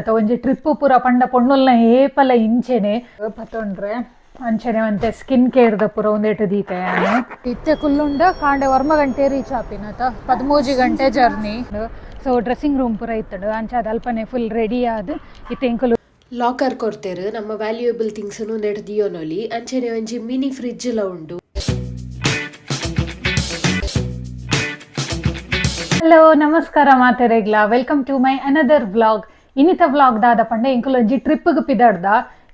ಆತ ಒಂಜಿ ಟ್ರಿಪ್ಪು ಪೂರ ಪಂಡ ಪೊಣ್ಣುಲ್ನ ಏಪಲ ಇಂಚೆನೆ. ಪತ್ತೊಂಡ್ರೆ ಅಂಚನೆ ಒಂತೆ ಸ್ಕಿನ್ ಕೇರ್ದ ಪೂರ ಒಂದೇಟ್ ದೀತೆ ಇತ್ತೆ ಕುಲ್ಲುಂಡ ಕಾಂಡೆ ವರ್ಮ ಗಂಟೆ ರೀಚ್ ಆಪಿನತ. ಪದ್ಮೂಜಿ ಗಂಟೆ ಜರ್ನಿ ಸೊ ಡ್ರೆಸ್ಸಿಂಗ್ ರೂಮ್ ಪೂರ ಇತ್ತಡು. ಅಂಚ ಅದು ಅಲ್ಪನೆ ಫುಲ್ ರೆಡಿ ಆದ್. ಇತ್ತೆ ಇಂಕುಲು ಲಾಕರ್ ಕೊಡ್ತೇರು. ನಮ್ಮ ವ್ಯಾಲ್ಯೂಯಬಲ್ ಥಿಂಗ್ಸ್ ನೆಟ್ ದಿಯೋನೊಲಿ ಅಂಚನೆ ಒಂಜಿ ಮಿನಿ ಫ್ರಿಜ್ ಲ ಉಂಡು. ಹಲೋ ನಮಸ್ಕಾರ ಮಾತೆರೆಗ್ಲಾ. Welcome to my another vlog ದಾದ ಪಂಡ ಇಂಕುಲು ಒಂಜಿ ಟ್ರಿಪ್ಗ್ ಪಿದಡ್ದ.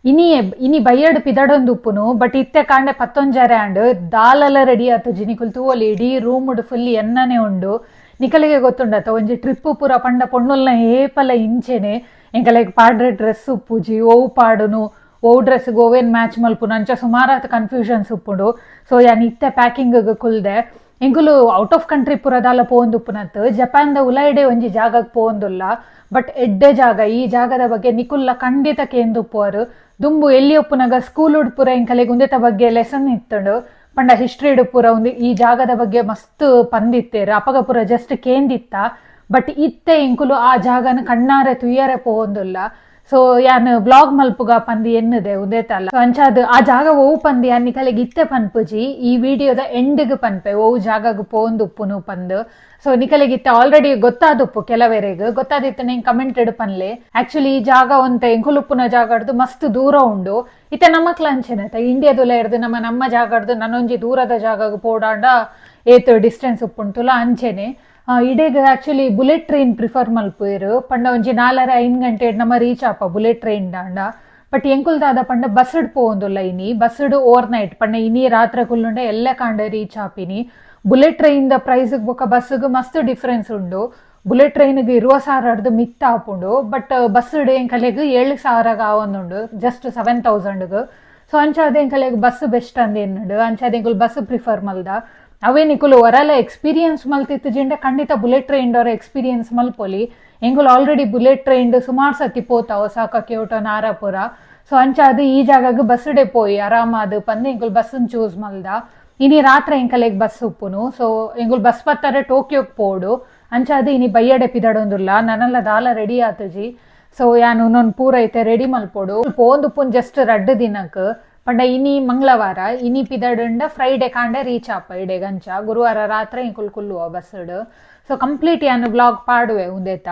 ಇನಿ ಇನಿ ಬೈಯಡ್ ಪಿದಡೊಂದು ಉಪ್ಪುನು, ಬಟ್ ಇತ್ತೆ ಕಾಂಡೆ ಪತ್ತೊಂಜರೆ ಆಂಡ್ ದಾಲಲ ರೆಡಿ ಆತುಜಿ ಜಿನಿಕುಲ್ ತೂವಲಿ ಇಡೀ ರೂಮ್ ಫುಲ್ ಎನ್ನನೆ ಉಂಡು. ನಿಕಲಿಗೆ ಗೊತ್ತುಂಡ ಒಂಜಿ ಟ್ರಿಪ್ ಪೂರ ಪಂಡ ಪೊಣ್ಣುಲ್ನ ಏಪಲ ಇಂಚೆನೆ. ಎಂಕಲೆಗ್ ಪಾಡ್ರೆ ಡ್ರೆಸ್ ಉಪ್ಪುಜಿ ಓವು ಪಾಡುನು ಓ ಡ್ರೆಸ್ ಓವೇನ್ ಮ್ಯಾಚ್ ಮಲ್ಪುನು, ಅಂಚ ಸುಮಾರಾತ್ ಕನ್ಫ್ಯೂಷನ್ಸ್ ಉಪ್ಪುಂಡು. ಸೊ, ಯಾನ್ ಇತ್ತೆ ಪ್ಯಾಕಿಂಗ್ ಕುಲ್ದೆ. ಎಂಕುಲು ಔಟ್ ಆಫ್ ಕಂಟ್ರಿ ಪುರದಾಲ ಜಪಾನ್ ಜಪಾನ್ದ ಉಲೈಡೆ ಒಂಜಿ ಜಾಗಕ್ಕೆ ಪೋಂದುಲ್ಲ ಬಟ್ ಎಡ್ಡೆ ಜಾಗ, ಈ ಜಾಗದ ಬಗ್ಗೆ ನಿಕುಲ್ಲ ಖಂಡಿತ ಕೇಂದುಪ್ಪುವರು ದುಂಬು ಎಲ್ಲಿ ಒಪ್ಪುನಾಗ ಸ್ಕೂಲ್ ಉಡ್ಪುರ ಇಂಕಲೆಗ್ ಉಂದೆತ ಬಗ್ಗೆ ಲೆಸನ್ ಇತ್ತಂಡು. ಪಂಡ ಹಿಸ್ಟ್ರಿ ಪೂರ ಒಂದು ಈ ಜಾಗದ ಬಗ್ಗೆ ಮಸ್ತ್ ಪಂದಿತ್ತೇರು, ಅಪಗಪುರ ಜಸ್ಟ್ ಕೇಂದಿತ್ತ. ಬಟ್ ಇತ್ತೆ ಇಂಕುಲು ಆ ಜಾಗನ ಕಣ್ಣಾರೆ ತುಯ್ಯಾರೆ ಪೋಂದುಲ್ಲ ಸೊ ಯಾನ್ ಬ್ಲಾಗ್ ಮಲ್ಪುಗ ಪಂದಿ ಎನ್ನದೆ ಉದೇತಲ್ಲ ತಲ ಅಂಚಾದ್ ಆ ಜಾಗ ಓವು ಪಂದಿ ಅನ್ನಿ ಕಲೆಗ್ ಇತ್ತೆ ಪನ್ಪುಜಿ ಈ ವಿಡಿಯೋದ ಎಂಡ್ಗ್ ಪನ್ಪೆ ಓವು ಜಾಗಗ್ ಪೋಂದು ಉಪ್ಪುನು ಪಂದು ಸೊ ನಿಕಲೆಗ್ ಇತ್ತೆ ಆಲ್ರೆಡಿ ಗೊತ್ತಾದುಪ್ಪು ಕೆಲವೆರೆಗ್ ಗೊತ್ತಾದಿತ್ತು ನಿಂಗೆ ಕಮೆಂಟ್ ಪನ್ಲೆ ಆಕ್ಚುಲಿ ಈ ಜಾಗ ಒಂತೆ ಎಂಕುಲುಪ್ಪುನ ಜಾಗಡ್ದು ಮಸ್ತ್ ದೂರ ಉಂಡು ಇತ್ತೆ ನಮ್ಮಕ್ಲ ಅಂಚೆನತ ಇಂಡಿಯಾದುಲ ಇರ್ದು ನಮ್ಮ ನಮ್ಮ ಜಾಗಡ್ದು ನನ್ನೊಂಜಿ ದೂರದ ಜಾಗಗ್ ಪೋಡಾಂಡ ಏತ್ ಡಿಸ್ಟೆನ್ಸ್ ಉಪ್ಪುಂಟುಲ ಅಂಚೆನೆ ಇಡೆಗ್ ಆಕ್ಚುಲಿ ಬುಲೆಟ್ ಟ್ರೈನ್ ಪ್ರಿಫರ್ ಮಲ್ಪುವೆರು. ಪಂಡ ಒಂಜಿ ನಾಲರ ಐನ್ ಗಂಟೆ ನಮ್ಮ ರೀಚ್ ಆಪ ಬುಲೆಟ್ ಟ್ರೈನ್ ದಾಂಡ. ಬಟ್ ಎಂಕುಲ್ದಾದ ಪಂಡ ಬಸ್ಡ್ ಪೋವೊಂದುಲ್ಲ ಇನಿ. ಬಸ್ಡ್ ಓವರ್ ನೈಟ್ ಪಂಡ ಇನಿ ರಾತ್ರಿ ಕುಲ್ಲುಂಡೆ ಎಲ್ಲ ಕಾಂಡ ರೀಚ್ ಆಪಿನಿ. ಬುಲೆಟ್ ಟ್ರೈನ್ ದ ಪ್ರೈಸ್ ಬೊಕ ಬಸ್ಗ್ ಮಸ್ತ್ ಡಿಫ್ರೆನ್ಸ್ ಉಂಡು. ಬುಲೆಟ್ ಟ್ರೈನ್ಗೆ ಇರುವ ಸಾವಿರದ್ದು ಮಿತ್ತ ಆಪುಂಡು. ಬಟ್ ಬಸ್ ಎಂಕಲೆಗ್ ಏಳು ಸಾವಿರಗ ಆವೊಂದುಂಡು. ಜಸ್ಟ್ ಸೆವೆನ್ ತೌಸಂಡ್ಗೆ ಸೊ ಅಂಚಾದ ಎಂಕಲೆಗ್ ಬಸ್ ಬೆಸ್ಟ್ ಅಂದೇನು ಅಂಚಾದ ಬಸ್ ಪ್ರಿಫರ್ ಮಲ್ದ. ಅವೇ ನಿಕುಲು ಒರಲ ಎಕ್ಸ್ಪೀರಿಯನ್ಸ್ ಮಲ್ತಿತ್ತು ಜಿಂಡ. ಖಂಡಿತ ಬುಲೆಟ್ ಟ್ರೈನ್ ಅವ್ರ ಎಕ್ಸ್ಪೀರಿಯನ್ಸ್ ಮಲ್ಪೊಲಿ ಹೆಂಗುಲ್ ಆಲ್ರೆಡಿ ಬುಲೆಟ್ ಟ್ರೈನ್ ಸುಮಾರು ಸತಿ ಪೋತಾವ ಸಾಕ ಕ್ಯೋಟೋ ನಾರಾಪುರ. ಸೊ ಅಂಚಾದ ಈ ಜಾಗಗ್ ಬಸ್ ಡೇ ಪೋಯಿ ಅದು ಪಂದ್ ಎಂಗುಲ್ ಬಸ್ಸನ್ನು ಚೂಸ್ ಮಲ್ದ. ಇನಿ ರಾತ್ರಿ ಎಂಕಲೆಗ್ ಬಸ್ ಉಪ್ಪುನು. ಸೊ ಎಂಗುಲ್ ಬಸ್ ಬತ್ತಾರೆ ಟೋಕಿಯೋಗೆ ಪೋಡು. ಅಂಚಾದ ಇನಿ ಬೈಯಡೆ ಪಿದಡೊಂದುಲ್ಲ ನನ್ನೆಲ್ಲ ದಾಲ ರೆಡಿ ಆತುಜಿ ಸೊ ಯಾನು ಪೂರ ಐತೆ ರೆಡಿ ಪೋಂದು ಪುನ್ ಜಸ್ಟ್ ರಡ್ಡ್ ದಿನಕ್. ಪಂಡ ಇನಿ ಮಂಗಳವಾರ, ಇನಿ ಪಿದಡಂಡ ಫ್ರೈಡೆ ಕಾಂಡ ರೀಚ್ ಆಪ ಇಡೆ ಗಂಚ. ಗುರುವಾರ ರಾತ್ರಿ ಇಂಕುಲ್ ಕುಲ್ಲುವ ಬಸ್ಡ್ ಸೊ ಕಂಪ್ಲೀಟ್ ಯಾನು ಬ್ಲಾಗ್ ಪಾಡುವೆ ಉಂದೇತ?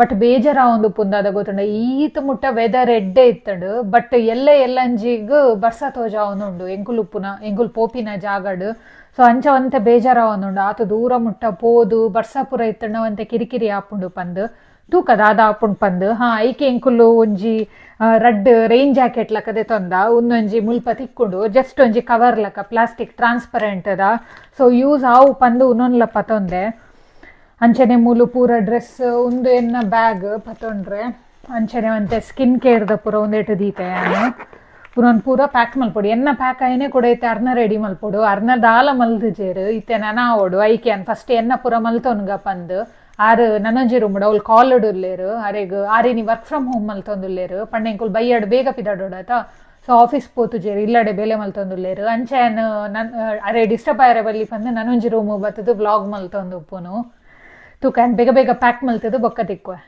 ಬಟ್ ಬೇಜಾರ ಒಂದು ಪುಂದಾದ ಗೊತ್ತುಂಡ. ಈತ ಮುಟ್ಟ ವೆದರ್ ಎಡ್ಡೆ ಇತ್ತಡು. ಬಟ್ ಎಲ್ಲ ಎಲ್ಲಂಜಿಗ್ ಬರ್ಸ ತೋಜ ಅವನುಂಡು ಎಂಕುಲ್ ಉಪ್ಪುನ ಎಂಕುಲ್ ಪೋಪಿನ ಜಾಗಡ್. ಸೊ ಅಂಚ ಒಂತೆ ಬೇಜಾರ ಅವನುಂಡು ಆತ ದೂರ ಮುಟ್ಟ ಪೋದು, ಬರ್ಸಾಪುರ ಇತ್ತಣ್ಣ ಒಂತೆ ಕಿರಿಕಿರಿ ಆಪುಂಡು ಪಂದ್. ತೂಕದ ಆಪುಂಡು ಪಂದ್ ಹಾ ಐಕೆ ಎಂಕುಲು ಒಂಜಿ ರಡ್ ರಡ್ಡ್ ರೈನ್ ಜಾಕೆಟ್ ಲಕದೆ ತೊಂದ. ಉಂದೊಂಜಿ ಮುಲ್ಪ ತಿಕ್ಕುಂಡು ಜಸ್ಟ್ ಒಂಜಿ ಕವರ್ ಲಕ ಪ್ಲಾಸ್ಟಿಕ್ ಟ್ರಾನ್ಸ್ಪರೆಂಟ್ ಅದ ಸೊ ಯೂಸ್ ಆವು ಪಂದು ಉನ್ನೊಂದ್ಲ ಪತೊಂದೆ ಅಂಚನೆ ಮೂಲು ಪೂರ ಡ್ರೆಸ್ ಉಂದು ಎನ್ನ ಬ್ಯಾಗ್ ಪತೊಂಡ್ರೆ ಅಂಚನೆ ಒಂತೆ ಸ್ಕಿನ್ ಕೇರ್ದ ಪೂರ ಒಂದೇಟು ದೀತೆ ನಾನು ಪುರೊಂದು ಪೂರ ಪ್ಯಾಕ್ ಮಲ್ಪೊಡು. ಎನ್ನ ಪ್ಯಾಕ್ ಆಯ್ನೆ ಕೂಡ ಐತೆ ಅರ್ನ ರೆಡಿ ಮಲ್ಪೊಡು. ಅರ್ನ ದಾಲ ಮಲ್ದಿಜೇರು ಇತ್ತೆ ನನ ಆವೊಡು ಐಕೆ ಅನ್ ಫಸ್ಟ್ ಎನ್ನ ಪೂರ ಮಲ್ತೊನ್ಗ ಪಂದ್. ಆರು ನನೊಂಜಿ ರೂಮ್ ಅವ್ಳು ಕಾಲ್ ಉಲ್ಲೇರು ಅರೆಗ್ ಆರೇನಿ ವರ್ಕ್ ಫ್ರಮ್ ಹೋಮ್ ಮಲ್ತೊಂದುಲ್ಲೇರು ಪಂಡೆಂಕುಲ್ ಬೈಯಡ್ ಬೇಗ ಪಿದಾಡೋಡಾತ ಸೊ ಆಫೀಸ್ ಪೋತುಜೇರು ಇಲ್ಲಡೆ ಬೇಲೆ ಮಲ್ತೊಂದುಲ್ಲೇರು ಅಂಚೆನ್, ನನ್ ಅರೆ ಡಿಸ್ಟರ್ಬ್ ಆಯ್ರೆ ಬಲ್ಲಿ ಪಂದ್ ನನೊಂಜಿ ರೂಮ್ ಬತ್ತದು ಬ್ಲಾಗ್ ಮಲ್ತೊಂದು ಉಪ್ಪುನು ತೂಕ ಬೇಗ ಬೇಗ ಪ್ಯಾಕ್ ಮಲ್ತದು ಬೊಕ್ಕ ತಿಕ್ಕುವೆ.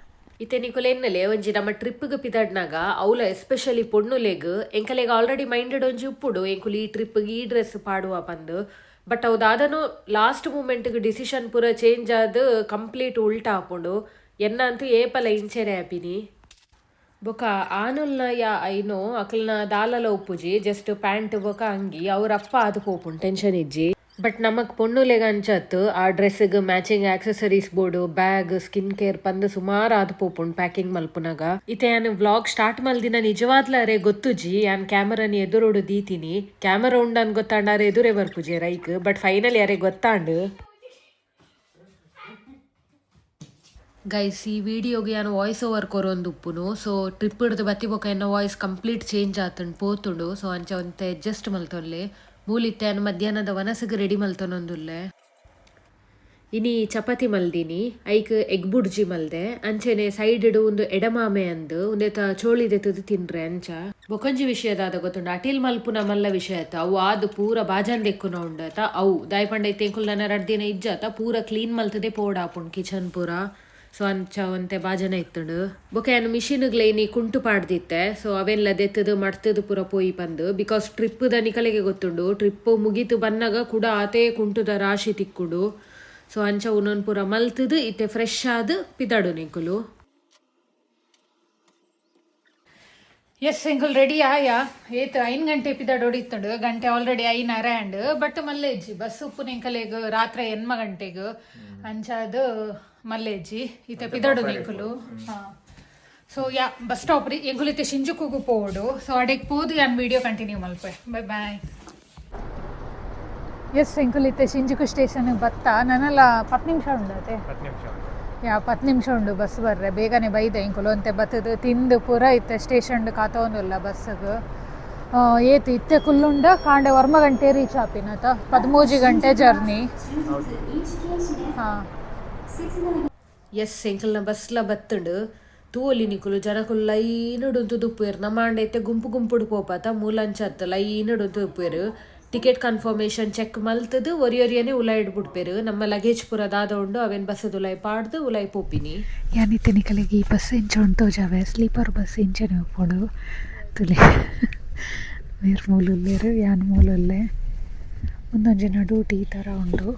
ಇತ್ತೆ ನಿಕುಲ್ ಎನ್ನಲೆ ಒಂಜಿ ನಮ್ಮ ಟ್ರಿಪ್ಗೆ ಪಿದಾಡ್ನಾಗ ಅವಲ ಎಸ್ಪೆಷಲಿ ಪೊಣ್ಣುಲೆಗ್, ಎಂಕಲೆಗ್ ಆಲ್ರೆಡಿ ಮೈಂಡೆಡ್ ಒಂಜಿ ಉಪ್ಪುಡು. ಎಂಕುಲ್ ಈ ಟ್ರಿಪ್ಗೆ ಈ ಡ್ರೆಸ್ ಪಾಡುವ ಪಂದು. ಬಟ್ ಅದಾದನು ಲಾಸ್ಟ್ ಮೂಮೆಂಟ್ಗೆ ಡಿಸಿಷನ್ ಪೂರ ಚೇಂಜ್ ಆದ ಕಂಪ್ಲೀಟ್ ಉಲ್ಟಾ ಹಾಕೊಂಡು ಎನ್ನ ಅಂತೂ ಏಪಲ ಇಂಚೆನೆ ಆಪಿನಿ ಬೊಕ ಆನುಲ್ನ ಯಾ ಐನೋ ಅಕಲ್ನ ದಾಲಲ ಉಪ್ಪುಜಿ ಜಸ್ಟ್ ಪ್ಯಾಂಟ್ ಬೊಕ ಅಂಗಿ, ಅವ್ರ ಅಪ್ಪ ಅದು ಪೋಪುಂಡು ಟೆನ್ಷನ್ ಇಜ್ಜಿ. ಬಟ್ ನಮಕ್ ಪೊಣ್ಣುಲೆಗ ಅಂಚತ್ ಆ ಡ್ರೆಸ್ಸಿಗೆ ಮ್ಯಾಚಿಂಗ್ ಆಕ್ಸೆಸರೀಸ್ ಬೋರ್ಡು ಬ್ಯಾಗ್ ಸ್ಕಿನ್ ಕೇರ್ ಪಂದ್ ಸುಮಾರು ಆದ್ ಪೋಪುಂಡು ಪ್ಯಾಕಿಂಗ್ ಮಲ್ಪುನಾಗ. ಇತ್ತೆ ಯಾನ್ ವ್ಲಾಗ್ ಸ್ಟಾರ್ಟ್ ಮಲ್ದಿನ ನಿಜವಾದ್ಲರೆ ಗೊತ್ತುಜಿ ಯಾನ್ ಕ್ಯಾಮರಾನಿ ಎದುರುಡು ದೀತಿನಿ. ಕ್ಯಾಮರಾ ಉಂಡನ್ ಗೊತ್ತಾಂಡಾರೆ ಎದುರೇ ಬರ್ಪುಜಿ ರೈಕ್ ಬಟ್ ಫೈನಲ್ ಯಾರೇ ಗೊತ್ತಾಂಡು. ಗೈಸ್ ಈ ವಿಡಿಯೋಗೆ ನಾನು ವಾಯ್ಸ್ ಓವರ್ ಕೊರೊಂದು ಉಪ್ಪುನು ಸೊ ಟ್ರಿಪ್ ಹಿಡ್ದು ಬತ್ತಿ ಬೊಕ ಎನ್ನ ವಾಯ್ಸ್ ಕಂಪ್ಲೀಟ್ ಚೇಂಜ್ ಆತುಂಡು ಪೋತುಂಡು ಸೊ ಅಂಚ ಒಂತೆ ಅಡ್ಜಸ್ಟ್ ಮಲ್ತೊಲ್ಲೆ. ಮೂಲಿತ್ತೆ ಅನ್ನ ಮಧ್ಯಾಹ್ನದ ವನಸಿಗೆ ರೆಡಿ ಮಲ್ತನೊಂದುಲ್ಲೆ ಇನಿ ಚಪಾತಿ ಮಲ್ದಿನಿ, ಐಕ್ ಎಗ್ ಬುಡ್ಜಿ ಮಲ್ದೆ, ಅಂಚೆನೆ ಸೈಡ್ ಒಂದು ಎಡಮಾಮೆ ಅಂದು, ಉಂದೆತ ಚೋಳಿದೆತದು ತಿನ್ರೆ ಅಂಚ. ಬೊಕೊಂಜಿ ವಿಷಯದಾದ ಗೊತ್ತುಂಡು ಅಟಿಲ್ ಮಲ್ಪುನ ಮಲ್ಲ ವಿಷಯತ ಅವು ಆದ್ ಪೂರ ಬಾಜಾನ್ ದೆಕ್ಕುನ ಉಂಡತ? ಅವು ದಾಯ್ ಪಂಡ ಎಂಕುಲ್ ನನ್ನ ರಡ್ದಿನ ಇಜ್ಜಾತ? ಪೂರ ಕ್ಲೀನ್ ಮಲ್ತದೆ ಪೋಡಾಪುಂಡು ಕಿಚನ್ ಪೂರ. ಸೊ ಅಂಚ ಒಂತೆ ಬಾಜನ ಇತ್ತುಂಡು. ಬೊಕ ಏನು ಮಿಷಿನ್ಗ್ಲೆ ನೀ ಕುಂಟು ಪಾಡ್ದಿತ್ತೆ. ಸೊ ಅವೆಲ್ಲ ದೆತ್ತದು ಮಡ್ತದು ಪೂರ ಪೋಯಿ ಬಂದು. ಬಿಕಾಸ್ ಟ್ರಿಪ್ ದ ನಿಕಲೆಗೆ ಗೊತ್ತುಂಡು. ಟ್ರಿಪ್ ಮುಗೀತು ಬನ್ನಾಗ ಕೂಡ ಆತೇ ಕುಂಟುದ ರಾಶಿ ತಿಕ್ಕುಡು. ಸೊ ಅಂಚ ಉನ್ನೊಂದು ಪೂರ ಮಲ್ತದು, ಇತ್ತೆ ಫ್ರೆಶ್ ಆದ ಪಿದಾಡು ನಿಂಕುಲು. ಎಸ್ ಎಂಕುಲ್ ರೆಡಿ ಆಯಾ ಏತ್ ಐನ್ ಗಂಟೆ ಪಿದಾಡ್ ಹೊಡಿತುಂಡು ಗಂಟೆ ಆಲ್ರೆಡಿ ಐನ್ ಅರ್ಯಾಂಡ್ ಬಟ್ ಮಲ್ಲೇಜಿ ಬಸ್ ಉಪ್ಪು ಎಂಕಲೆಗ್ ರಾತ್ರಿ ಎನ್ಮ ಗಂಟೆಗ್. ಅಂಚಾದ್ ಮಲ್ಲೇಜಿ ಈತ ಪಿದಾಡು ನಿಂಕುಲು. ಹಾ. ಸೊ ಯಾ ಬಸ್ ಸ್ಟಾಪ್ ರೀ ಎಂಕುಲು ಇತ್ತೆ ಶಿಂಜುಕುಗು ಪೋಡು. ಸೊ ಅಡೆಗ್ ಪೋದು ಯಾನ್ ವಿಡಿಯೋ ಕಂಟಿನ್ಯೂ ಮಲ್ಪೆ. ಬೈ ಬಾಯ್ ಎಸ್ ಎಂಕುಲ್ ಇತ್ತೆ ಶಿಂಜುಕು ಸ್ಟೇಷನ್ ಬತ್ತ. ನನ್ನೆಲ್ಲ ಪತ್ತು ನಿಮಿಷ ಉಂಡತೆ. ನಿಮಿಷ ಪತ್ ನಿಮಿಷ ಉಂಡು ಬಸ್ ಬರ್ರೆ. ಬೇಗನೆ ಬೈದೆ ಇಂಕುಲು. ಅಂತೆ ಬತ್ತದು ತಿಂದು ಪೂರ ಇತ್ತೆ. ಸ್ಟೇಷನ್ ಕಾತೊಂದುಲ್ಲ ಬಸ್ಸಿಗೆ ಏತು ಇತ್ತೆ ಕುಲ್ಲುಂಡ ಕಾಂಡೆ ವರ್ಮ ಗಂಟೆ ರೀಚ್ ಆಪಿನತ. ಪದ್ಮೂಜಿ ಗಂಟೆ ಜರ್ನಿ ಹಾಂ. ಎಸ್ ಎಂಕಲ್ನ ಬಸ್ಲ ಬತ್ತುಂಡು. ತೂಲಿ ನಿಕುಲು ಜನಕುಲು ಲೈನ್ ಉಂತು ದುಪ್ಪುವೆರು ನಮ್ಮ ಇತ್ತೆ ಗುಂಪು ಗುಂಪುಡು ಪೋಪಾತ. ಮೂಲಂಚತ್ತು ಲೈನಡು ಉಂತು ದುಪ್ಪುವೆರು ಟಿಕೆಟ್ ಕನ್ಫರ್ಮೇಷನ್ ಚೆಕ್ ಮಲ್ತದು ಒರಿ ಒರಿಯನೆ ಉಲಾಯ್ ಬಿಡ್ಪೇರು ನಮ್ಮ ಲಗೇಜ್ ಪೂರ ದಾದ ಉಂಡು ಅವೇನ್ ಬಸ್ಸದು ಉಲಾಯ್ ಪಾಡ್ದು ಉಲಾಯ್ ಪೋಪಿನಿ. ಯಾನಿತ್ತೆ ನಿಕಲಿಗೆ ಈ ಬಸ್ ಇಂಚ ತೋಜಾವೆ? ಜಾವೆ ಸ್ಲೀಪರ್ ಬಸ್ ಇಂಚನೆ ಉಪ್ಪುಡು ತುಲೆ. ನೀರು ಮೂಲುಲ್ಲೇರು ಯಾನ್ ಮೂಲುಲ್ಲೆ ಮುಂದೊಂಜಿನ ಡ್ಯೂಟಿ ಈ ಥರ ಉಂಡು.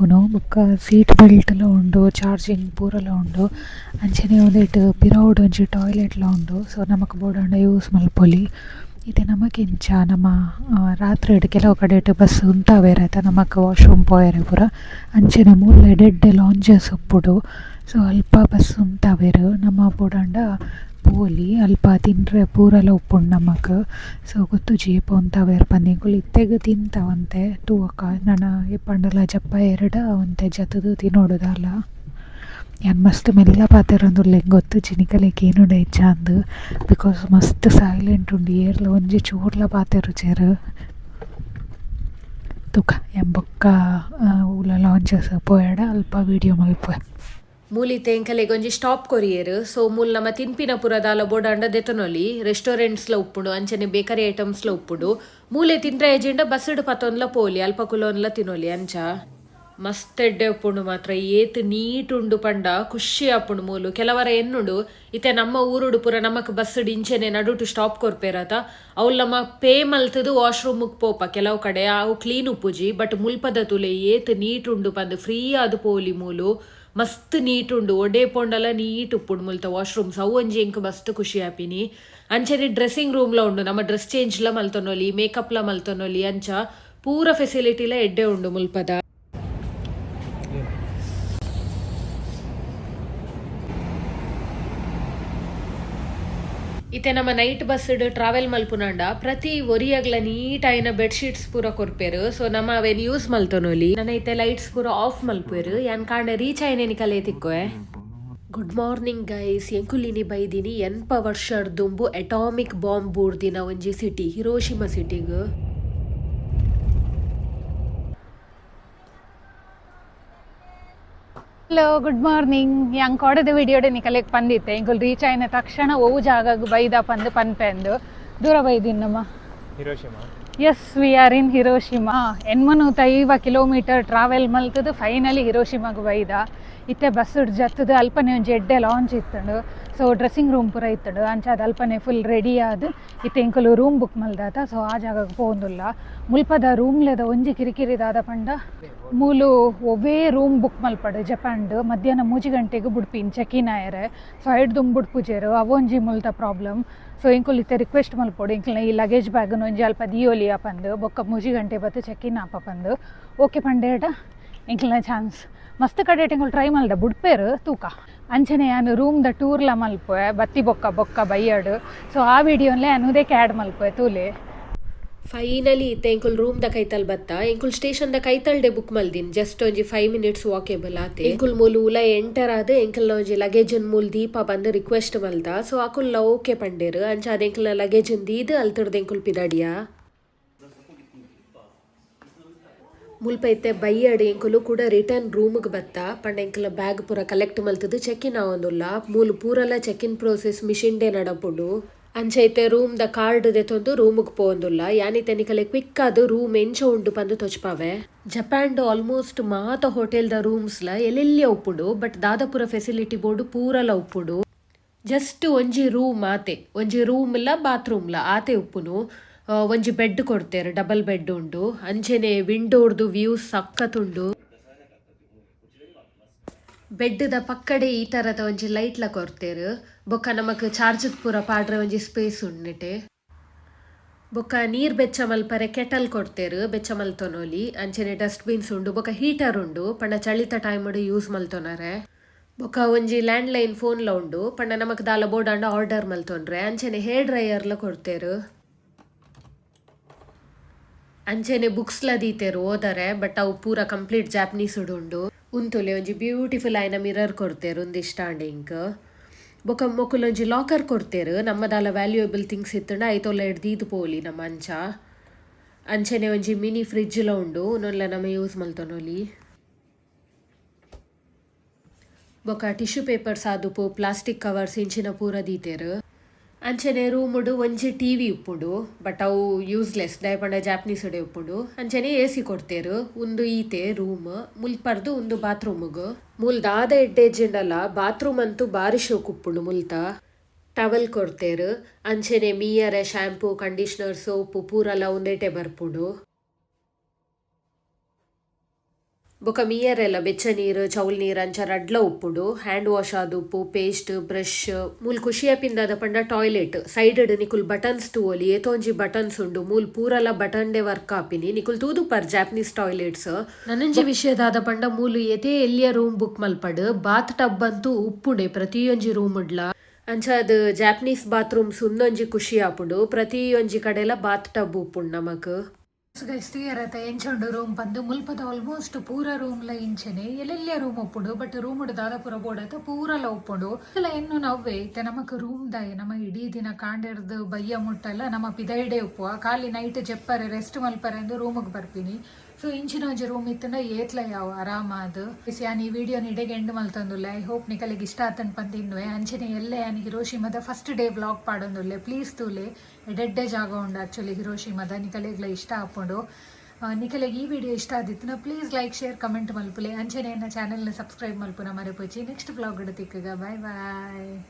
ಪುನಃ ಬೊಕ್ಕ ಸೀಟ್ ಬೆಲ್ಟ್ಲ ಉಂಡು ಚಾರ್ಜಿಂಗ್ ಪೂರಲ ಉಂಡು ಅಂಚನೆ ಒಂದೆಟ್ ಪಿರವುಡ್ ಒಂಜಿ ಟಾಯ್ಲೆಟ್ಲ ಉಂಡು ಸೊ ನಮಕ್ ಬೋಡಂಡ ಯೂಸ್ ಮಲ್ಪೊಲಿ ಇದೆ ನಮಗಿಂಚ ನಮ್ಮ ಆ, ರಾತ್ರಿ ಇಡ್ ಕೆಲವು ಕಡೆ ಬಸ್ ಉಂತಾವೇರಾಯ್ತ ನಮಕ್ ವಾಶ್ರೂಮ್ ಪೋಯರೆ ಪೂರ. ಅಂಚನೆ ಮೂಲ ಲಾಂಚಸ್ ಲಾಂಜಸ್ ಉಪ್ಪುಡು. ಸೊ ಅಲ್ಪ ಬಸ್ ಉಂತಾವೇರು ನಮ್ಮ ಬುಡಂಡ ಪೋಲಿ ಅಲ್ಪ ತಿನ್ರೆ ಪೂರಲ ಉಪ್ಪುಂಡು ನಮಕ್. ಸೊ ಗೊತ್ತು ಜೀಪ ಉಂತಾವೇರು ಪಂದಿಂಕುಲು ಇತ್ತೆಗ್ ತಿಂತಾವಂತೆ ತೂವಕ ಈ ಪಂಡಲ ಜಪ್ಪ ಎರಡ ಅವಂತೆ ಜತದು ತಿನ್ನೋಡುದಲ್ಲ. ಯಾನ್ ಮಸ್ತ್ ಮೆಲ್ಲ ಪಾತೆರೊಂದುಲ್ಲೆ ಗೊತ್ತು ಜಿನಿಕಲೆಗ್ ಏನುಂಡ ಇಜ್ಜಾಂದ್ ಬಿಕಾಸ್ ಮಸ್ತ್ ಸೈಲೆಂಟ್ ಉಂಡು, ಏರ್ಲ ಒಂಜಿ ಚೂರ್ಲ ಪಾತೆರು ಚೇರ್ ತುಕ ಬೊಕ್ಕ ಉಲ ಲಾಂಚಸ್ ಪೋಯೆಡ, ಅಲ್ಪ ವಿಡಿಯೋ ಮಲ್ಪೆ ಮೂಲಿ ಎಂಕಲೆಗ್ ಒಂಜಿ ಸ್ಟಾಪ್ ಕೊರಿಯರ್. ಸೊ, ಮೂಲ್ ನಮ್ಮ ತಿನ್ಪಿನ ಪುರದಾಲ ಬೋಡಾಂಡ ದೆತನೊಲಿ ರೆಸ್ಟೋರೆಂಟ್ಸ್ಲ ಉಪ್ಪುಡು, ಅಂಚನೆ ಬೇಕರಿ ಐಟಮ್ಸ್ಲ ಉಪ್ಪುಡು. ಮೂಲೆ ತಿನ್ರೆ ಏಜೆಂಡ ಬಸ್ಡ್ ಪತ್ತೊಂದ್ಲ ಪೋಲಿ, ಅಲ್ಪ ಕುಲೋನ್ಲ ತಿನೊಲಿ ಅಂಚ. ಮಸ್ತ್ ಎಡ್ಡೆ ಉಪ್ಪುಂಡು ಮಾತ್ರ, ಏತ್ ನೀಟ್ ಉಂಡು ಪಂಡ, ಖುಷಿ ಆಪುಂಡು ಮೂಲು. ಕೆಲವರ ಎನ್ನುಡು, ಇತ್ತೆ ನಮ್ಮ ಊರುಡು ಪುರ ನಮಕ್ ಬಸ್ ಇಂಚೆನೆ ನಡುಟು ಸ್ಟಾಪ್ ಕೊರ್ಪೇರತ. ಅವ್ಲು ನಮ್ಮ ಪೇ ಮಲ್ತದು ಮುಕ್ ಪೋಪ ಕೆಲವು ಕಡೆ, ಅವು ಕ್ಲೀನ್ ಉಪ್ಪುಜಿ, ಬಟ್ ಮುಲ್ಪದ ತುಲೆ ಏತ್ ನೀಟ್ ಉಂಡು ಪಂದ್ ಫ್ರೀ ಆದ್ ಪೋಲಿ ಮೂಲು. ಮಸ್ತ್ ನೀಟ್ ಉಂಡು ಒಡೆ ಪೊಂಡಲ ನೀಟ್ ಉಪ್ಪುಂಡು ಮುಲ್ತ ವಾಶ್ರೂಮ್ಸ್. ಅವು ಒಂಜಿ ಎಂಕ್ ಮಸ್ತ್ ಖುಷಿ ಆಪಿನಿ. ಅಂಚನೆ ಡ್ರೆಸ್ಸಿಂಗ್ ರೂಮ್ಲ ಉಂಡು, ನಮ್ಮ ಡ್ರೆಸ್ ಚೇಂಜ್ಲ ಮಲ್ತೊನೊಲಿ ಮೇಕಪ್ಲ ಮಲ್ತೊನೊಲಿ ಅಂಚ ಪೂರ ಫೆಸಿಲಿಟಿಲ ಎಡ್ಡೆ ಉಂಡು ಮುಲ್ಪದ. ಇತ್ತೆ ನಮ್ಮ ನೈಟ್ ಬಸ್ಡ್ ಟ್ರಾವೆಲ್ ಮಲ್ಪುನಾಂಡ ಪ್ರತಿ ಒರಿಯಾಗ್ಲ ನೀಟ್ ಆಯ್ನ ಬೆಡ್ಶೀಟ್ಸ್ ಪೂರ ಕೊರ್ಪೇರು. ಸೊ ನಮ್ಮ ಅವೇನ್ ಯೂಸ್ ಮಲ್ತೋನೋಲಿ ನನ್ನ ಇತ್ತೆ ಲೈಟ್ಸ್ ಪೂರ ಆಫ್ ಮಲ್ಪೇರು ಯಾನ್ ಕಾಂಡ ರೀಚ್ ಆಯ್ನೇನಿ ಕಲೆ ತಿಕ್ಕೋಯೆ ಗುಡ್ ಮಾರ್ನಿಂಗ್ ಗೈಸ್ ಎಂಕುಲಿನಿ ಬೈದಿನಿ. ಎನ್ಪ ವರ್ಷ ದುಂಬು ಅಟಾಮಿಕ್ ಬಾಂಬ್ ಬೂರ್ದಿನ ಒಂಜಿ ಸಿಟಿ ಹಿರೋಶಿಮಾ ಸಿಟಿಗ್ ಹಲೋ ಗುಡ್ ಮಾರ್ನಿಂಗ್ ಯಾಂಗ್ ಕೊಡದ ವಿಡಿಯೋಡೆ ನಿಕಲೆಗ್ ಪಂದಿತ್ತೆ ಇಂಕುಲ್ ರೀಚ್ ಆಯ್ನ ತಕ್ಷಣ ಓ ಜಾಗಗ್ ಬೈದ ಪಂದ್ ಪನ್ಪೆಂದು ದೂರ ಬೈದಿನ್ ನಮ್ಮ Hiroshima yes we are in Hiroshima ಎನ್ಮನು ಐವ ಕಿಲೋಮೀಟರ್ ಟ್ರಾವೆಲ್ ಮಲ್ತದು ಫೈನಲಿ ಹಿರೋಶಿಮಾಗ ಬೈದ ಇತ್ತೆ ಬಸ್ ಜತ್ತದು ಅಲ್ಪನೆ ಒಂಜಿ ಎಡ್ಡೆ ಲಾಂಚ್ ಇತ್ತಂಡು ಸೊ ಡ್ರೆಸ್ಸಿಂಗ್ ರೂಮ್ ಪೂರ ಇತ್ತಂಡು ಅಂಚ ಅದು ಅಲ್ಪನೆ ಫುಲ್ ರೆಡಿ ಆದ್ ಇತ್ತೆ ಇಂಕಲು ರೂಮ್ ಬುಕ್ ಮಲ್ದಾತ ಸೊ ಆ ಜಾಗಕ್ಕೆ ಪೋಂದುಲ್ಲ ಮುಲ್ಪದ ರೂಮ್ಲೆದ ಒಂಜಿ ಕಿರಿಕಿರಿದಾದ ಪಂಡ ಮೂಲು ಒವೇ ರೂಮ್ ಬುಕ್ ಮಲ್ಪಡು ಜಪಾಂಡ್ ಮಧ್ಯಾಹ್ನ ಮೂಜಿ ಗಂಟೆಗೆ ಬುಡ್ಪಿನ್ ಚೆಕಿನ್ ಆಯರೆ ಸೊ ಐಡ್ ದುಂಬ್ ಬುಡ್ಪುಜೇರು ಅವೊಂಜಿ ಮುಲ್ತ ಪ್ರಾಬ್ಲಮ್. ಸೊ ಇಂಕುಲ್ ಇತ್ತೆ ರಿಕ್ವೆಸ್ಟ್ ಮಲ್ಪೊಡು ಇಂಕ್ಲ ಈ ಲಗೇಜ್ ಬ್ಯಾಗ್ ಒಂಜಿ ಅಲ್ಪ ದಿಯೋಲಿ ಆಪಂದು ಬೊಕ್ಕ ಮೂಜಿ ಗಂಟೆ ಬತ್ತು ಚೆಕಿನ್ ಆಪ ಪಂದು ಓಕೆ ಪಂಡೇಟ ಇಂಕ್ಲನ ಚಾನ್ಸ್. ಮಸ್ತ್ ಕಡೆ ಇಂಕುಲ್ ಟ್ರೈ ಮಲ್ದ. ಬುಡ್ಪೇರು ತೂಕ. ಅಂಚನೆ ನಾನು ರೂಮ್ದ ಟೂರ್ಲ ಮಲ್ಪುವೆ, ಬತ್ತಿ ಬೊಕ್ಕ ಬೊಕ್ಕ ಬೈಯಡು. ಸೊ ಆ ವಿಡಿಯೋನ್ಲೆ ಅನ್ನೋದೇ ಕ್ಯಾಡ್ ಮಲ್ಪುವೆ ತೂಲೆ. ಫೈನಲಿ ಇತ್ತೆ ಎಂಕುಲ್ ರೂಮ್ ದ ಕೈತಲ್ ಬತ್ತ? ಎಂಕುಲ್ ಸ್ಟೇಷನ್ ದ ಕೈತಲ್ ಡೆ ಬುಕ್ ಮಲ್ದಿನ್. ಜಸ್ಟ್ ಒಂಜಿ ಫೈವ್ ಮಿನಿಟ್ಸ್ ವಾಕೇಬಲ್ ಆತೆ. ಎಂಕುಲ್ ಮೂಲ ಉಲ ಎಂಟರ್ ಆದ್ ಎಂಕಲ್ನ ಒಂಜಿ ಲಗೇಜ್ ಮೂಲ್ ದೀಪ ಬಂದ್ ರಿಕ್ವೆಸ್ಟ್ ಮಲ್ದ ಸೊ ಅಕುಲ್ಲ ಓಕೆ ಪಂಡೇರು. ಅಂಚ ಅದ್ ಎಂಕಲ್ನ ಲಗೇಜ್ ದೀದ್ ಅಲ್ತರ್ದ ಎಂಕುಲ್ ಪಿದಾಡಿಯ? ಮುಲ್ಪ ಇತ್ತೆ ಬೈಯಡ್ ಎಂಕುಲು ಕೂಡ ರಿಟರ್ನ್ ರೂಮ್ಗ್ ಬತ್ತ. ಪಂಡ ಎಂಕಲ ಬ್ಯಾಗ್ ಪೂರ ಕಲೆಕ್ಟ್ ಮಲ್ತದು. ಚೆಕ್ ಇನ್ ಆವೊಂದುಲ್ಲ. ಮೂಲು ಪೂರಲ ಚೆಕ್ ಇನ್ ಪ್ರೋಸೆಸ್ ಮಿಷಿನ್ ಡೇ ನಡಪುಡು. ಅಂಚೈತೆ ಕಾರ್ಡ್ ದೆತೊಂದು ರೂಮ್ಗ್ ಪೋಂದುಲ್ಲ ಯಾನಿ ನಿಕಲೆ ಕ್ವಿಕ್ ಆದ್ ರೂಮ್ ಎಂಚ ಉಂಡು ಪಂದು ತೊಚ್ಪಾವೆ ಜಪಾನ್ಡ್ ಆಲ್ಮೋಸ್ಟ್ ಮಾತ ಹೋಟೆಲ್ ದ ರೂಮ್ಸ್ಲ ಎಲ್ಲೆಲ್ಲಿ ಉಪ್ಪುಡು ಬಟ್ ದಾದಾಪುರ ಫೆಸಿಲಿಟಿ ಬೋರ್ಡ್ ಪೂರಲ ಉಪ್ಪುಡು. ಜಸ್ಟ್ ಒಂಜಿ ರೂಮ್ ಆತೆ. ಒಂಜಿ ರೂಮ್ಲ ಬಾತ್ರೂಮ್ಲ ಆತೆ ಉಪ್ಪುನು. ಒಂಜಿ ಬೆಡ್ ಕೊಡ್ತೇರು ಡಬಲ್ ಬೆಡ್ ಉಂಡು. ಅಂಚೆನೆ ವಿಂಡೋರ್ದು ವ್ಯೂ ಸಕ್ಕತ್ತುಂಡು ಬೆಡ್ ದ ಪಕ್ಕಡೆ ಈ ತರದ ಒಂಜಿ ಲೈಟ್ಲ ಕೊರ್ತೆರ್. ಬೊಕ್ಕ ನಮಕ್ ಚಾರ್ಜ್ ಪೂರ ಪಾಡ್ರೆ ಒಂಜಿ ಸ್ಪೇಸ್ ಉಂಡಿಟೆ. ಬೊಕ್ಕ ನೀರ್ ಬೆಚ್ಚ ಮಲ್ಪರೆ ಕೆಟಲ್ ಕೊಡ್ತೇರು ಬೆಚ್ಚ ಮಲ್ತೊನೊಲಿ ಡಸ್ಟ್ ಡಸ್ಟ್ಬಿನ್ಸ್ ಉಂಡು, ಬೊಕ್ಕ ಹೀಟರ್ ಉಂಡು. ಪಂಡ ಚಳಿತ ಟೈಮ್ ಯೂಸ್ ಮಲ್ತೊನರೆ ಬೊಕ್ಕ ಒಂಜಿ ಲ್ಯಾಂಡ್ ಲೈನ್ ಫೋನ್ ಲ ಉಂಡು. ಪಂಡ ನಮಕ್ ದಾಲ ಬೋಡಾಂಡ ಆರ್ಡರ್ ಮಲ್ತೊನ್ರೆ ಅಂಚನೆ ಹೇರ್ ಡ್ರೈಯರ್ ಲ ಕೊಡ್ತೇರು ಅಂಚೆನೆ ಲ ದೀತೇರು ಓದರೆ, ಬಟ್ ಅವು ಪೂರ ಕಂಪ್ಲೀಟ್ ಜಾಪನೀಸ್ ಉಂಡು ಉಂತುಲೆ ಒಂಜಿ ಬ್ಯೂಟಿಫುಲ್ ಆಯ್ನ ಮಿರರ್ ಕೊಡ್ತೇರು ಒಂದು ಇಷ್ಟಾಂಡಿಂಕ್. ಬೊಕ ಮೊಕುಲ್ ಒಂಜಿ ಲಾಕರ್ ಕೊಡ್ತೇರು. ನಮ್ಮದಾಲ ವ್ಯಾಲ್ಯೂಯಬಲ್ ಥಿಂಗ್ಸ್ ಇತ್ತುಂಡ ಐತೊಲ್ಲ ಹಿಡ್ದೀದು ಪೋಲಿ ನಮ್ಮ ಅಂಚ. ಅಂಚೆನೆ ಒಂಜಿ ಮಿನಿ ಲ ಉಂಡು ಉನ್ನೊಲ್ಲ ನಮ್ಮ ಯೂಸ್ ಮಲ್ತೊನೊಲಿ ಬೊಕ ಟಿಶ್ಯೂ ಪೇಪರ್ಸ್ ಆದುಪು ಪ್ಲಾಸ್ಟಿಕ್ ಕವರ್ಸ್ ಇಂಚಿನ ಪೂರ ದೀತೆರು. ಅಂಚನೆ ರೂಮುಡು ಒಂಜಿ ಟಿವಿ ಉಪ್ಪುಂಡು, ಬಟ್ ಅವು ಯೂಸ್ಲೆಸ್ ದಯಪಂಡ ಜಾಪನೀಸ್ ಉಡೆ ಉಪ್ಪುಂಡು. ಅಂಚನೆ ಎ ಸಿ ಕೊಡ್ತೇರು, ಉಂದು ಈತೆ ರೂಮ್ ಮುಲ್ಪರ್ದು ಉಂದು ಬಾತ್ರೂಮ್ಗ್ ಮುಲ್ ದಾದ ಎಡ್ಡೆಜ್ಜಿಂಡಲ ಬಾತ್ರೂಮ್ ಅಂತೂ ಬಾರಿ ಶೋಕ್ ಉಪ್ಪುಂಡು ಮುಲ್ತ. ಟವಲ್ ಕೊಡ್ತೇರು ಅಂಚನೆ ಮೀಯರೆ ಶಾಂಪೂ ಕಂಡೀಷನರ್ ಸೋಪು ಪೂರಲ್ಲ ಒಂದೇಟೆ ಬರ್ಪುಂಡು. ಬೊಕ ಮೀಯರೆಲ್ಲ ಬೆಚ್ಚ ನೀರು ಚೌಲ್ ನೀರು ಅಂಚ ರಡ್ಲ ಉಪ್ಪುಡು ಹ್ಯಾಂಡ್ ವಾಶ್ ಆದ ಉಪ್ಪು ಪೇಸ್ಟ್ ಬ್ರಷ್ ಮೂಲ್ ಖುಷಿಯ ಪಿಂದಾದ ಪಂಡ ಟಾಯ್ಲೆಟ್ ಸೈಡ್ ನಿಕುಲ್ ಬಟನ್ಸ್ ತೂವೊಲಿ ಏತೋಂಜಿ ಬಟನ್ಸ್ ಉಂಡು ಮೂಲ್ ಪೂರಲ ಬಟನ್ ಡೆ ವರ್ಕ್ ಆಪಿನಿ. ನಿಕುಲ್ ತೂದು ಪರ್ ಜಾಪನೀಸ್ ಟಾಯ್ಲೆಟ್ಸ್ ನನಂಜಿ ವಿಷಯದಾದ ಪಂಡ ಮೂಲು ಎತೆ ಎಲ್ಲಿಯ ರೂಮ್ ಬುಕ್ ಮಲ್ಪಡ್ ಬಾತ್ ಟಬ್ ಅಂತೂ ಉಪ್ಪುಂಡೆ ಪ್ರತಿಯೊಂಜಿ ರೂಮ್ ಉಡ್ಲ ಅಂಚ ಅದು ಜಾಪನೀಸ್ ಬಾತ್ರೂಮ್ಸ್ ಉಂದೊಂಜಿ ಖುಷಿ ಆಪುಡು ಪ್ರತಿಯೊಂಜಿ ಕಡೆಲ ಬಾತ್ ಟಬ್ ಉಪ್ಪುಂಡು ನಮಕ್. ಸ್ಟಿಯರತ ಎಂಚೊಂಡು ರೂಮ್ ಪಂದು ಮುಲ್ಪದ ಆಲ್ಮೋಸ್ಟ್ ಪೂರ ರೂಮ್ಲ ಇಂಚನೆ. ಎಲ್ಲೆಲ್ಲ ರೂಮ್ ಒಪ್ಪುಡು ಬಟ್ ರೂಮ್ ದಾದಾಪುರ ಬೋಡತ ಪೂರಲ ಒಪ್ಪುಡು. ಇಲ್ಲ ಇನ್ನು ನವ್ವೆ, ಇತ್ತೆ ನಮಕ್ ರೂಮ್ ದಾಯ ನಮ್ಮ ಇಡೀ ದಿನ ಕಾಂಡೆರ್ದು ಬಯ್ಯ ಮುಟ್ಟಲ್ಲ, ನಮ್ಮ ಪಿದೈಡೆ ಉಪ್ಪುವ ಖಾಲಿ ನೈಟ್ ಜೆಪ್ಪರೆ ರೆಸ್ಟ್ ಮಲ್ಪರೆ ಎಂದು ರೂಮ್ಗೆ ಬರ್ಪಿನಿ ಸೊ ಇಂಚಿನ ಒಂಜಿ ರೂಮ್ ಇತ್ತಂಡ ಏತ್ಲ ಯಾವ ಆರಾಮಾದ್ ಯಾನ್ ಈ ವಿಡಿಯೋ ನಿಡೆಗೆ ಎಂಡ್ ಮಲ್ತಂದುಲ್ಲೆ ಐ ಹೋಪ್ ನಿಕಲಿಗೆ ಇಷ್ಟ ಆತನ್ ಪಂದಿನ್ವೆ ಅಂಚನೆ ಎಲ್ಲೆ ಯಾನಿ ಹಿರೋಶಿಮದ ಫಸ್ಟ್ ಡೇ ವ್ಲಾಗ್ ಪಾಡೊಂದುಲ್ಲೆ. ಪ್ಲೀಸ್ ತೂಲೆ ಎಡೆಡ್ಡೆ ಜಾಗ ಉಂಡು ಆಕ್ಚುಲಿ ಹಿರೋಶಿಮದ. ನಿಕಲಿಗ್ಲ ಇಷ್ಟ ಆಪುಂಡು. ಆ, ನಿಕಲಿಗೆ ಈ ವಿಡಿಯೋ ಇಷ್ಟ ಆದಿತ್ತು ಪ್ಲೀಸ್ ಲೈಕ್ ಶೇರ್ ಕಮೆಂಟ್ ಮಲ್ಪುಲೆ. ಅಂಚನೆ ನನ್ನ ಚಾನೆಲ್ನ ಸಬ್ಸ್ಕ್ರೈಬ್ ಮಲ್ಪುನ ಮರೆಪೋಚಿ ನೆಕ್ಸ್ಟ್ ವ್ಲಾಗ್ ತಿಕ್ಕಗ. ಬಾಯ್ ಬಾಯ್